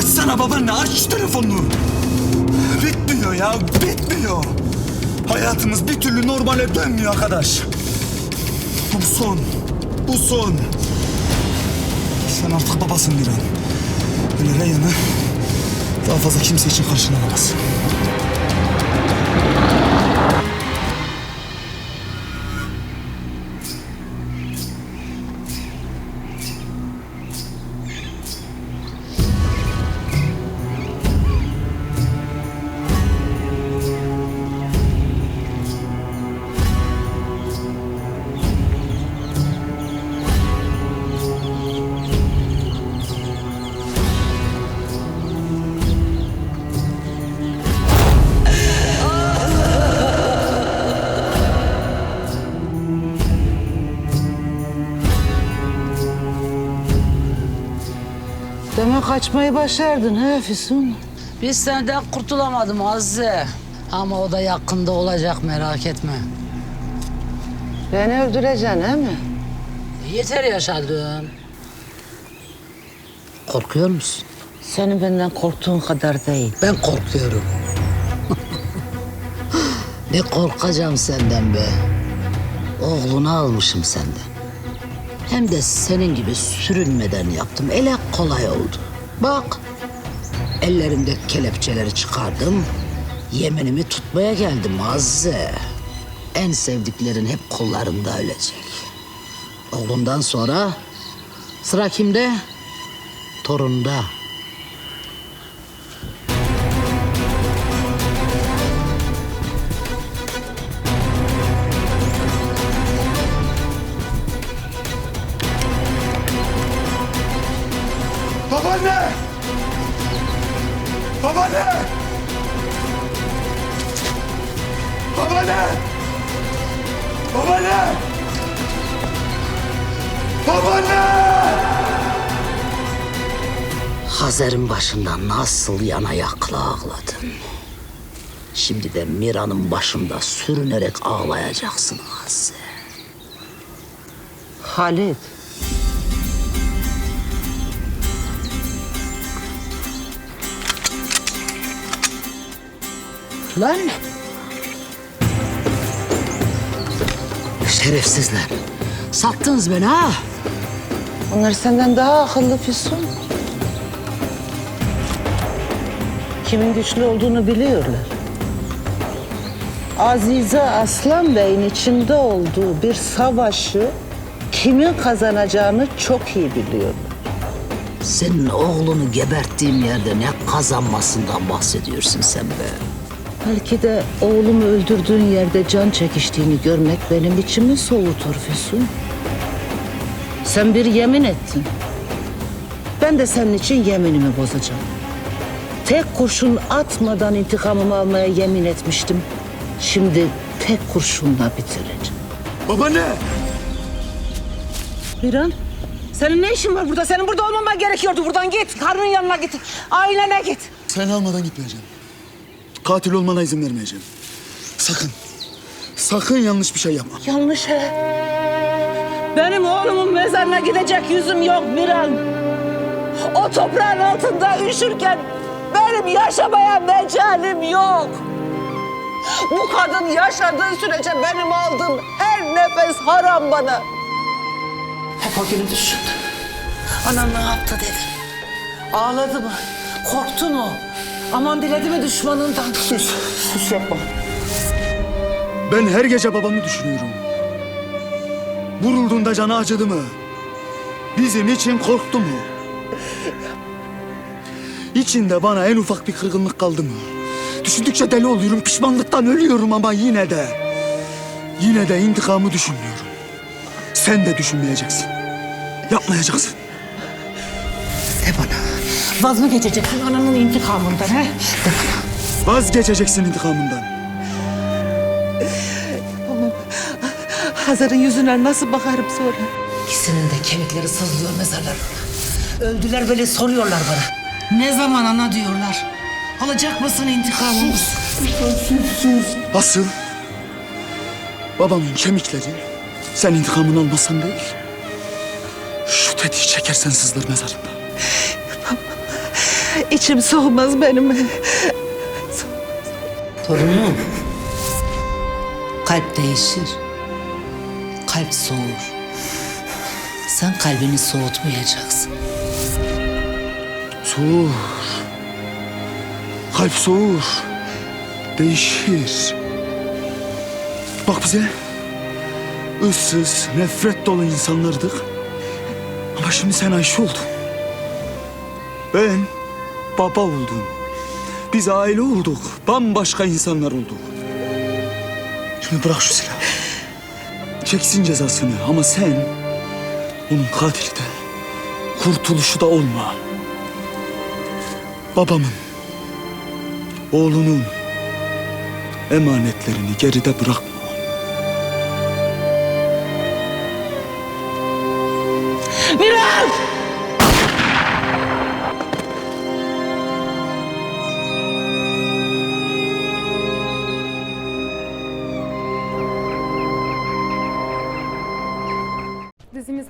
Açsana babaanne aç telefonunu. Bitmiyor ya bitmiyor. Hayatımız bir türlü normale dönmüyor arkadaş. Bu son. Bu son. Sen artık babasın Miran. Böyle Reyhan'ı daha fazla kimse için karşına Demek kaçmayı başardın ha Füsun? Biz senden kurtulamadım Azize. Ama o da yakında olacak merak etme. Beni öldüreceksin he mi? Yeter yaşadın. Korkuyor musun? Senin benden korktuğun kadar değil. Ben korkuyorum. ne korkacağım senden be. Oğlunu almışım senden. Hem de senin gibi sürünmeden yaptım. Ele kolay oldu. Bak. Ellerimde kelepçeleri çıkardım. Yeminimi tutmaya geldim Azze. En sevdiklerin hep kollarında ölecek. Oğlundan sonra sıra kimde? Torunda. Babaanne! Babaanne! Babaanne! Babaanne! Babaanne! Hazer'in başında nasıl yana yakla ağladın. Şimdi de Mira'nın başında sürünerek ağlayacaksın Hazer. Halit. Lan! Şerefsizler. Sattınız beni ha. Onlar senden daha akıllı Füsun. Kimin güçlü olduğunu biliyorlar. Azize Aslan Bey'in içinde olduğu bir savaşı kimin kazanacağını çok iyi biliyorlar. Senin oğlunu geberttiğim yerde ne kazanmasından bahsediyorsun sen be? Belki de oğlumu öldürdüğün yerde can çekiştiğini görmek benim içimi soğutur Füsun. Sen bir yemin ettin. Ben de senin için yeminimi bozacağım. Tek kurşun atmadan intikamımı almaya yemin etmiştim. Şimdi tek kurşunla bitireceğim. Babaanne! Miran, senin ne işin var burada? Senin burada olmaman gerekiyordu. Buradan git, karının yanına git. Ailene git. Seni almadan gitmeyeceğim. Katil olmana izin vermeyeceğim. Sakın. Sakın yanlış bir şey yapma. Yanlış he. Benim oğlumun mezarına gidecek yüzüm yok Miran. O toprağın altında üşürken benim yaşamaya mecalim yok. Bu kadın yaşadığı sürece benim aldığım her nefes haram bana. Hep o günü düşündüm. Anam ne yaptı dedim. Ağladı mı? Korktu mu? Aman diledi mi düşmanından? Sus. Sus yapma. Ben her gece babamı düşünüyorum. Vurulduğunda canı acıdı mı? Bizim için korktu mu? İçinde bana en ufak bir kırgınlık kaldı mı? Düşündükçe deli oluyorum, pişmanlıktan ölüyorum ama yine de... Yine de intikamı düşünmüyorum. Sen de düşünmeyeceksin. Yapmayacaksın. De bana. Vaz mı geçeceksin ananın intikamından he? De bana. Vazgeçeceksin intikamından. Hazar'ın yüzüne nasıl bakarım sonra? İkisinin de kemikleri sızlıyor mezarlarına. Öldüler böyle soruyorlar bana. Ne zaman ana diyorlar. Alacak mısın intikamını? Asıl babamın kemikleri sen intikamını almasan değil. Şu tetiği çekersen sızlar mezarında. İçim soğumaz benim. Torunum. Kalp değişir. Kalp soğur. Sen kalbini soğutmayacaksın. Soğur. Kalp soğur. Değişir. Bak bize. ıssız, nefret dolu insanlardık. Ama şimdi sen Ayşe oldun. Ben baba oldum. Biz aile olduk. Bambaşka insanlar olduk. Şimdi bırak şu silahı. Çeksin cezasını ama sen onun katili de kurtuluşu da olma babamın, oğlunun emanetlerini geride bırakma.